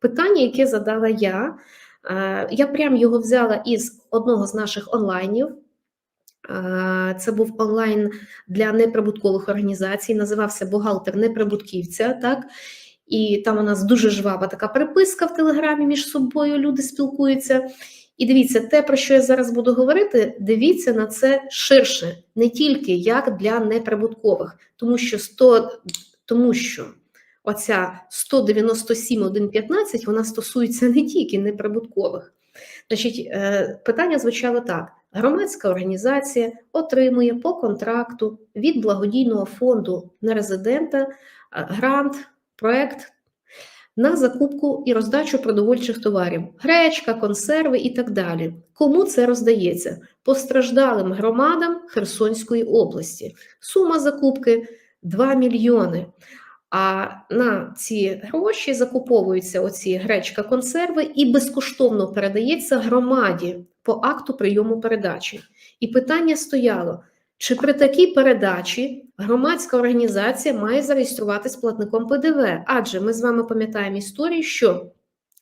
питання, яке задала я. Е, Я прям його взяла із одного з наших онлайнів. Е, Це був онлайн для неприбуткових організацій, називався Бухгалтер неприбутківця. Так? І там у нас дуже жвава така переписка в Телеграмі між собою, люди спілкуються. І дивіться, те, про що я зараз буду говорити, дивіться на це ширше, не тільки як для неприбуткових, тому що 100, тому що оця 197.1.15, вона стосується не тільки неприбуткових. Значить, е, питання звучало так: громадська організація отримує по контракту від благодійного фонду нерезидента е, грант, проект на закупку і роздачу продовольчих товарів, гречка, консерви і так далі. Кому це роздається? Постраждалим громадам Херсонської області. Сума закупки 2 мільйони. А на ці гроші закуповуються оці гречка, консерви і безкоштовно передається громаді по акту прийому передачі. І питання стояло: чи при такій передачі громадська організація має зареєструватись платником ПДВ? Адже ми з вами пам'ятаємо історію, що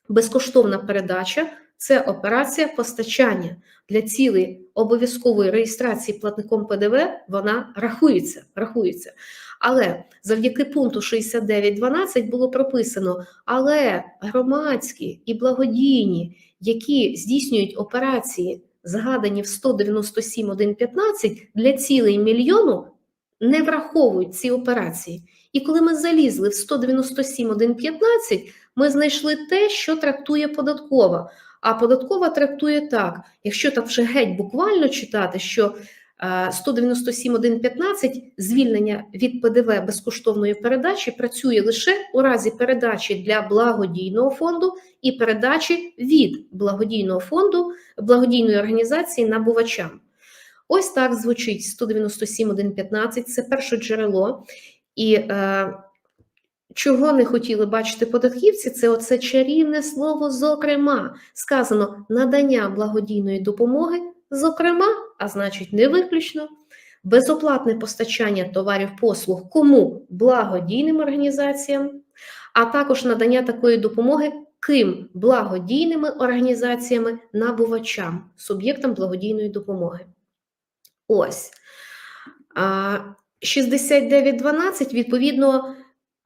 безкоштовна передача це операція постачання для цілей обов'язкової реєстрації платником ПДВ. Вона рахується. рахується. Але завдяки пункту 69.12 було прописано, але громадські і благодійні, які здійснюють операції, згадані в 197.1.15, для цілей мільйону не враховують ці операції. І коли ми залізли в 197.1.15, ми знайшли те, що трактує податкова. А податкова трактує так: якщо так вже геть буквально читати, що 197.1.15 звільнення від ПДВ безкоштовної передачі працює лише у разі передачі для благодійного фонду і передачі від благодійного фонду благодійної організації набувачам. Ось так звучить 197.1.15, це перше джерело. І е, чого не хотіли бачити податківці, це оце чарівне слово, зокрема, сказано надання благодійної допомоги, зокрема, а значить, не виключно, безоплатне постачання товарів послуг кому? Благодійним організаціям, а також надання такої допомоги ким? Благодійними організаціями набувачам, суб'єктам благодійної допомоги. Ось. 6912, відповідно,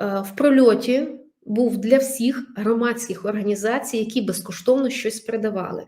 в прольоті був для всіх громадських організацій, які безкоштовно щось передавали.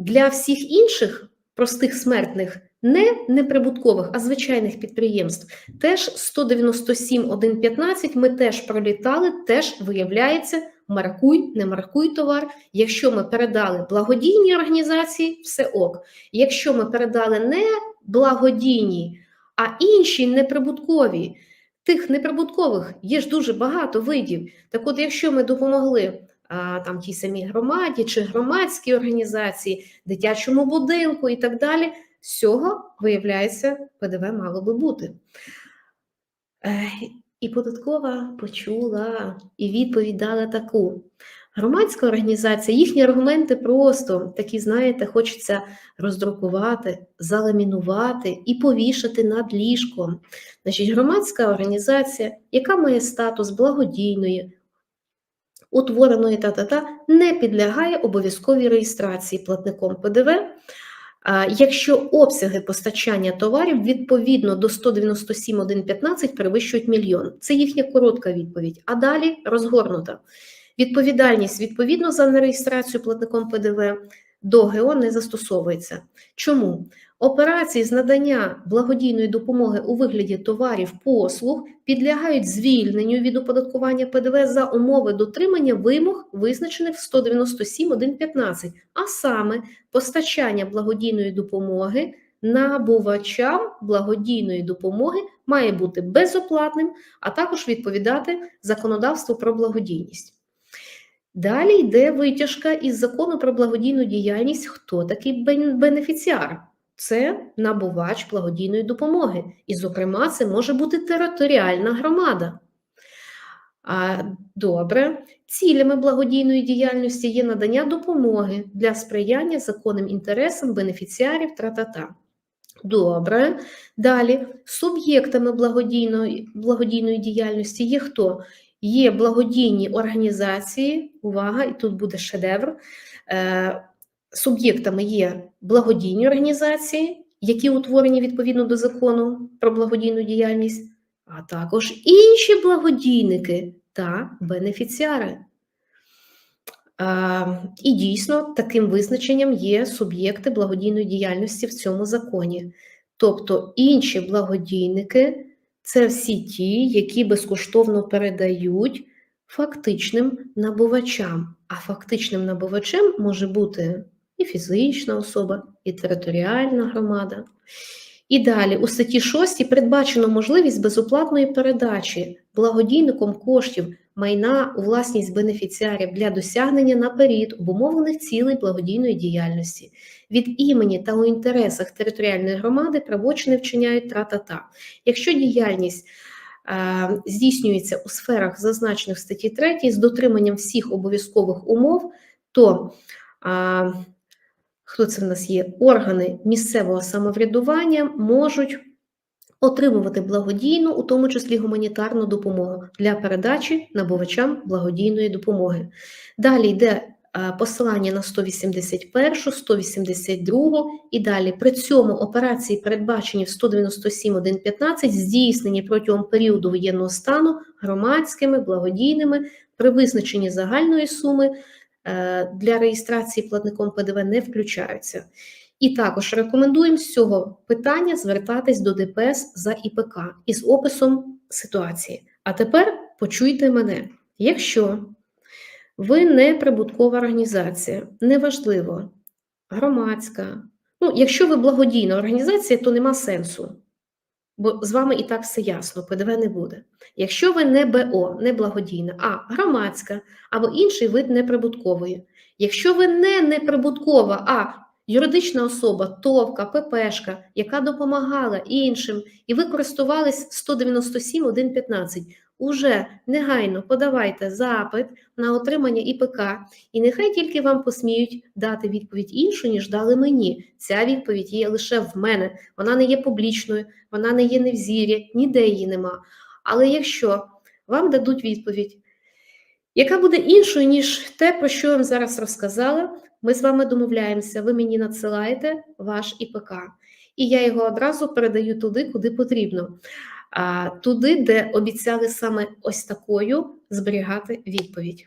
Для всіх інших простих смертних, не неприбуткових, а звичайних підприємств, теж 197.1.15 ми теж пролітали, теж виявляється, маркуй, не маркуй товар. Якщо ми передали благодійні організації, все ок. Якщо ми передали не благодійні, а інші неприбуткові, тих неприбуткових є ж дуже багато видів. Так от, якщо ми допомогли а, там тій самій громаді чи громадській організації, дитячому будинку і так далі, з цього, виявляється, ПДВ мало би бути. І податкова почула і відповідь дала таку. Громадська організація, їхні аргументи просто такі, знаєте, хочеться роздрукувати, заламінувати і повішати над ліжком. Значить, громадська організація, яка має статус благодійної, утвореної та-та-та, не підлягає обов'язковій реєстрації платником ПДВ. Якщо обсяги постачання товарів відповідно до 197.1.15 перевищують мільйон, це їхня коротка відповідь. А далі розгорнута. Відповідальність відповідно за нереєстрацію платником ПДВ до ГО не застосовується. Чому? Операції з надання благодійної допомоги у вигляді товарів послуг підлягають звільненню від оподаткування ПДВ за умови дотримання вимог, визначених в 197.1.15, а саме постачання благодійної допомоги набувачам благодійної допомоги має бути безоплатним, а також відповідати законодавству про благодійність. Далі йде витяжка із закону про благодійну діяльність. Хто такий бенефіціар? Це набувач благодійної допомоги. І, зокрема, це може бути територіальна громада. А, Добре, цілями благодійної діяльності є надання допомоги для сприяння законним інтересам бенефіціарів тра-та-та. Добре. Далі, суб'єктами благодійної благодійної діяльності є хто? Є благодійні організації. Увага, і тут буде шедевр. Е, Суб'єктами є благодійні організації, які утворені відповідно до закону про благодійну діяльність, а також інші благодійники та бенефіціари. Е, І дійсно таким визначенням є суб'єкти благодійної діяльності в цьому законі. Тобто інші благодійники це всі ті, які безкоштовно передають фактичним набувачам. А фактичним набувачем може бути і фізична особа, і територіальна громада. І далі у статті 6 передбачено можливість безоплатної передачі благодійником коштів майна у власність бенефіціарів для досягнення наперед обумовлених цілей благодійної діяльності. Від імені та у інтересах територіальної громади правочини вчиняють тра-та-та. Якщо діяльність е, здійснюється у сферах, зазначених в статті 3, з дотриманням всіх обов'язкових умов, то е, хто це в нас є? Органи місцевого самоврядування можуть отримувати благодійну, у тому числі гуманітарну допомогу для передачі набувачам благодійної допомоги. Далі йде е, посилання на 181, 182 і далі. При цьому операції, передбачені в 197.1.15, здійснені протягом періоду воєнного стану громадськими, благодійними при визначенні загальної суми е, для реєстрації платником ПДВ не включаються. І також рекомендуємо з цього питання звертатись до ДПС за ІПК із описом ситуації. А тепер почуйте мене. Якщо ви не прибуткова організація, неважливо, громадська, ну, якщо ви благодійна організація, то нема сенсу, бо з вами і так все ясно, ПДВ не буде. Якщо ви не БО, не благодійна, а громадська або інший вид неприбуткової. Якщо ви не неприбуткова, а юридична особа, ТОВКа, ППшка, яка допомагала іншим, і ви користувались 197.1.15, уже негайно подавайте запит на отримання ІПК, і нехай тільки вам посміють дати відповідь іншу, ніж дали мені. Ця відповідь є лише в мене, вона не є публічною, вона не є невзір'я, ніде її нема. Але якщо вам дадуть відповідь, яка буде іншою, ніж те, про що я вам зараз розказала, ми з вами домовляємося, ви мені надсилаєте ваш ІПК, і я його одразу передаю туди, куди потрібно, туди, де обіцяли саме ось такою зберігати відповідь.